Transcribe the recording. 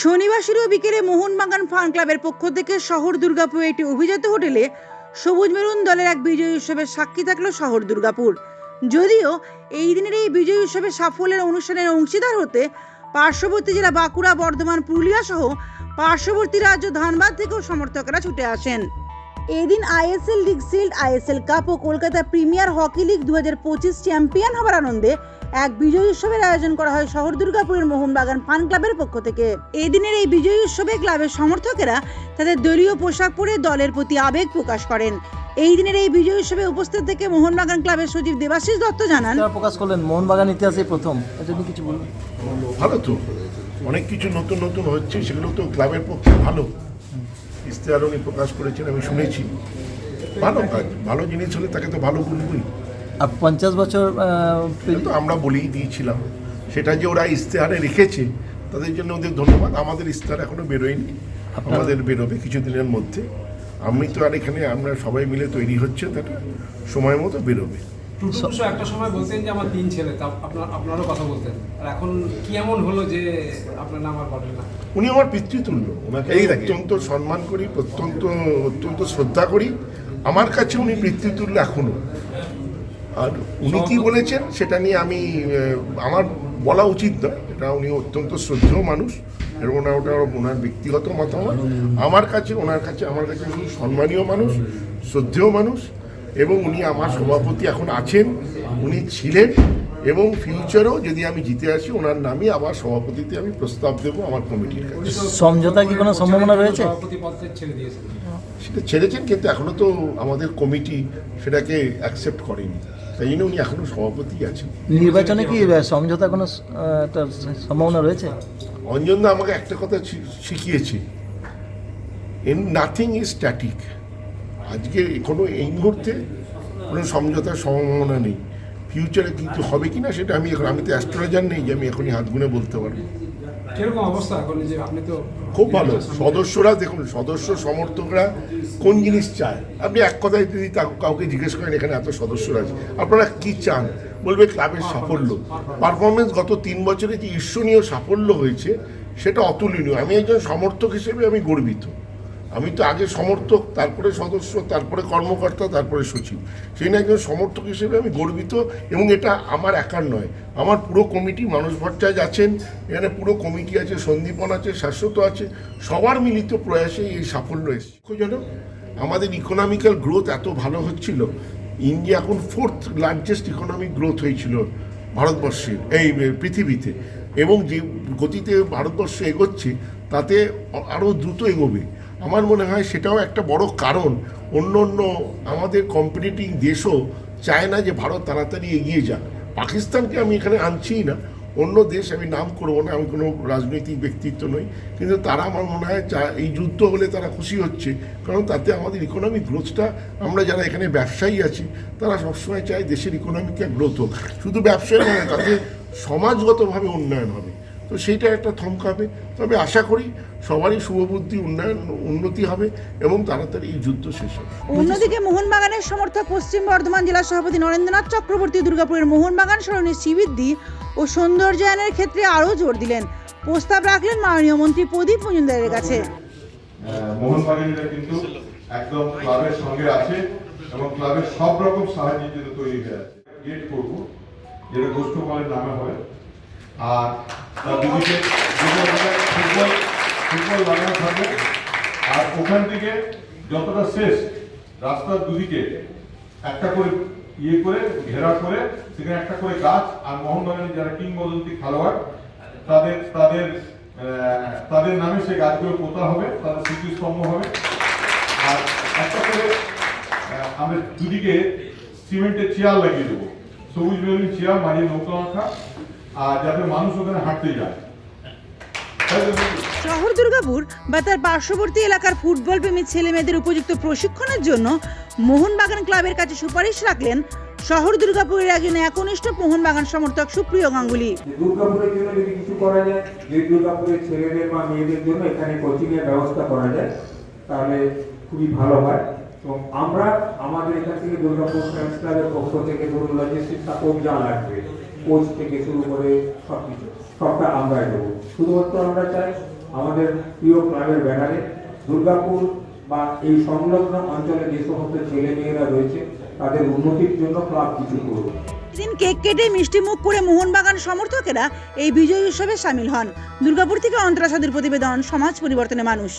শনিবার শুরু বিকেলে মোহনবাগান ফান ক্লাবের পক্ষ থেকে শহর দুর্গাপুর একটি অভিজাত হোটেলে সবুজ মেরুন দলের এক বিজয়ী উৎসবের সাক্ষী থাকল শহর দুর্গাপুর। যদিও এই দিনের এই বিজয়ী উৎসবের সাফল্যের অনুষ্ঠানের অংশীদার হতে পার্শ্ববর্তী জেলা বাঁকুড়া, বর্ধমান, পুরুলিয়া সহ পার্শ্ববর্তী রাজ্য ধানবাদ থেকেও সমর্থকরা ছুটে আসেন। এদিন ISL, league shield, ISL cup ও কলকাতা প্রিমিয়ার হকি লিগ দু হাজার পঁচিশ চ্যাম্পিয়ন হবার আনন্দে এক বিজয়ী উৎসবের আয়োজন করা হয় শহর দুর্গাপুরের মোহনবাগান ফান ক্লাবের পক্ষ থেকে। এই দিনের এই বিজয়ী উৎসবে ক্লাবের সমর্থকেরা তাদের দলীয় পোশাক পরে দলের প্রতি আবেগ প্রকাশ করেন। এই দিনের এই বিজয়ী উৎসবে উপস্থিত থেকে মোহনবাগান ক্লাবের সচিব দেবাশিস দত্ত জানান প্রকাশ করলেন মোহনবাগান ইতিহাসে প্রথম। এটা নিয়ে কিছু বলুন। ভালো তো। অনেক কিছু নতুন নতুন হচ্ছে সেগুলো তো ক্লাবের পক্ষে ভালো। ইশতেহার উনি প্রকাশ করেছেন আমি শুনেছি। ভালো কাজ ভালো জিনিস হলে তাকে তো ভালো বলবই। আর পঞ্চাশ বছর আহ, সেটা তো আমরা বলেই দিয়েছিলাম। সেটা যে ওরা ইশতেহারে রেখেছে তাদের জন্য ওদের ধন্যবাদ। আমাদের ইশতেহার এখনও বেরোয়নি আমাদের বেরোবে কিছুদিনের মধ্যে। আমি তো আর এখানে আমরা সবাই মিলে তৈরি হচ্ছে তাটা সময় মতো বেরোবে। একটা সময় বলতেন যে আমার তিন ছেলে তা আপনারও কথা বলতেন। আর এখন কি এমন হলো যে আপনার নাম আর বলেন না? উনি আমার পিতৃতুল্য। ওনাকে অত্যন্ত সম্মান করি অত্যন্ত অত্যন্ত শ্রদ্ধা করি। আমার কাছে উনি পিতৃতুল্য এখনও। আর উনি কি বলেছেন সেটা নিয়ে আমি আমার বলা উচিত না এটা উনি অত্যন্ত শ্রদ্ধেয় মানুষ। এবং ওটা ওটা ওনার ব্যক্তিগত মতামত। আমার কাছে ওনার কাছে আমার কাছে উনি সম্মানীয় মানুষ শ্রদ্ধেয় মানুষ। এবং উনি আমার সভাপতি এখন আছেন উনি ছিলেন। এবং ফিউচারেও যদি আমি জিতে আসি ওনার নামই আবার সভাপতিতে আমি প্রস্তাব দেবো আমার কমিটির কাছে। সমঝোতার কি কোনো সম্ভাবনা রয়েছে? সেটা ছেড়েছেন কিন্তু এখনও তো আমাদের কমিটি সেটাকে অ্যাকসেপ্ট করেনি। তাই জন্য উনি এখনও সভাপতি আছেন। নির্বাচনে কি সমঝোতা কোনো একটা সম্ভাবনা রয়েছে? অঞ্জনদা আমাকে একটা কথা শিখিয়েছে। ইন নাথিং ইজ স্ট্যাটিক আজকে কোনো এই মুহূর্তে কোনো সমঝোতার সম্ভাবনা নেই। ফিউচারে কিন্তু হবে কি না সেটা আমি এখন আমি তো অ্যাস্ট্রোলজার নেই যে আমি এখনই হাত গুনে বলতে পারব। কীরকম অবস্থা এখন যে আপনি তো খুব ভালো। সদস্যরা দেখুন সদস্য সমর্থকরা কোন জিনিস চায়? আপনি এক কথায় যদি কাউকে জিজ্ঞেস করেন এখানে এত সদস্যরা আছে। আপনারা কি চান? বলবে ক্লাবের সাফল্য। পারফরমেন্স গত তিন বছরে যে ঈর্ষণীয় সাফল্য হয়েছে সেটা অতুলনীয়। আমি একজন সমর্থক হিসেবে আমি গর্বিত। আমি তো আগে সমর্থক, তারপরে সদস্য, তারপরে কর্মকর্তা, তারপরে সচিব। সেই জন্য একজন সমর্থক হিসেবে আমি গর্বিত, এবং এটা আমার একার নয়। আমার পুরো কমিটি মানুষ ভট্টাচার্য আছেন, এখানে পুরো কমিটি আছে, সন্দীপন আছে, শাশ্বত আছে, সবার মিলিত প্রয়াসে এই সাফল্য এসেছে। দুঃখজনক, আমাদের ইকোনমিক্যাল গ্রোথ এত ভালো হচ্ছিল, ইন্ডিয়া এখন ফোর্থ লার্জেস্ট ইকোনমিক গ্রোথ হয়েছিল ভারতবর্ষের, এই পৃথিবীতে। এবং যে গতিতে ভারতবর্ষ এগোচ্ছে, তাতে আরও দ্রুত এগোবে। আমার মনে হয় সেটাও একটা বড় কারণ। অন্য অন্য আমাদের কম্পিটিটিং দেশও চায় না যে ভারত তাড়াতাড়ি এগিয়ে যাক। পাকিস্তানকে আমি এখানে আনছিই না। অন্য দেশ আমি নাম করব না, আমি কোনো রাজনৈতিক ব্যক্তিত্ব নই। কিন্তু তারা আমার মনে হয় এই যুদ্ধ হলে তারা খুশি হচ্ছে। কারণ তাতে আমাদের ইকোনমিক গ্রোথটা আমরা যারা এখানে ব্যবসায়ী আছি, তারা সবসময় চায় দেশের ইকোনমিকে গ্রোথ হোক। শুধু ব্যবসায় নয়, তাতে সমাজগতভাবে উন্নয়ন হবে। তো সেইটা একটা থমকাবে তবে আশা করি সবারই শুভবুদ্ধি উন্নয়ন উন্নতি হবে এবং তাড়াতাড়ি এই যুদ্ধ শেষ হবে। অন্যদিকে মোহনবাগানের সমর্থক পশ্চিম বর্ধমান জেলা সভাপতি নরেন্দ্রনাথ চক্রবর্তী দুর্গাপুরের মোহনবাগান সরণির শিবিদ্দি ও সৌন্দর্যায়নের ক্ষেত্রে আরও জোর দিলেন। প্রস্তাব রাখলেন মাননীয় মন্ত্রী প্রদীপ মজুমদারের কাছে। মোহনবাগানিরা কিন্তু একদম ক্লাবের সঙ্গে আছে এবং ক্লাবের সব রকম সাহায্যের জন্য তৈরি হয়ে আছে। গেট করব যেটা গোষ্ঠপালের নামে হয়। আর দুদিকে ফুটবল ফুটবল লাগানো থাকবে। আর ওখান থেকে যতটা শেষ, রাস্তার দুদিকে একটা করে ইয়ে করে, ঘেরা করে, সেখানে একটা করে গাছ আর মোহনবাগানের যারা কিংবদন্তি খেলোয়াড়, তাদের তাদের তাদের নামে সেই গাছগুলো পোতা হবে, তাদের স্মৃতিস্তম্ভ হবে। আর একটা করে আমরা দুদিকে সিমেন্টের চেয়ার লাগিয়ে দেবো। সবুজ বেগুনি চেয়ার, মাঝে নৌকা রাখা আর যাতে মানুষ ওখানে হাঁটতে যায়। শহর দুর্গাপুর বা তার পার্শ্ববর্তী এলাকার ফুটবল প্রেমী ছেলে মেয়েদের উপযুক্ত প্রশিক্ষণের জন্য মোহনবাগান ক্লাবের কাছে সুপারিশ রাখলেন শহর দুর্গাপুরের একজন একনিষ্ঠ মোহনবাগান সমর্থক সুপ্রিয় গাঙ্গুলি। দুর্গাপুরের জন্য যদি কিছু করা যায় যে দুর্গাপুরের ছেলেদের বা মেয়েদের জন্য এখানে কোচিং এর ব্যবস্থা করা যায় তাহলে খুবই ভালো হয়। এবং আমরা আমাদের এখান থেকে দুর্গাপুর ফ্রেন্ডস ক্লাবের পক্ষ থেকে ধরুন লজিস্টিক সাপোর্ট যা লাগবে। কোচ থেকে শুরু করে সব কিছু সবটা আমরাই দেবো। শুধুমাত্র আমরা চাই আমাদের প্রিয় ক্লাবের ব্যানারে দুর্গাপুর বা এই সংলগ্ন অঞ্চলে যে সমস্ত ছেলে মেয়েরা রয়েছে, তাদের উন্নতির জন্য ক্লাব কিছু করবে দিন কেক কেটে মিষ্টি মুখ করে মোহনবাগান সমর্থকেরা এই বিজয় উৎসবে সামিল হন। দুর্গাপুর থেকে অন্তরা সাধুর প্রতিবেদন, সমাজ পরিবর্তনে মানুষ।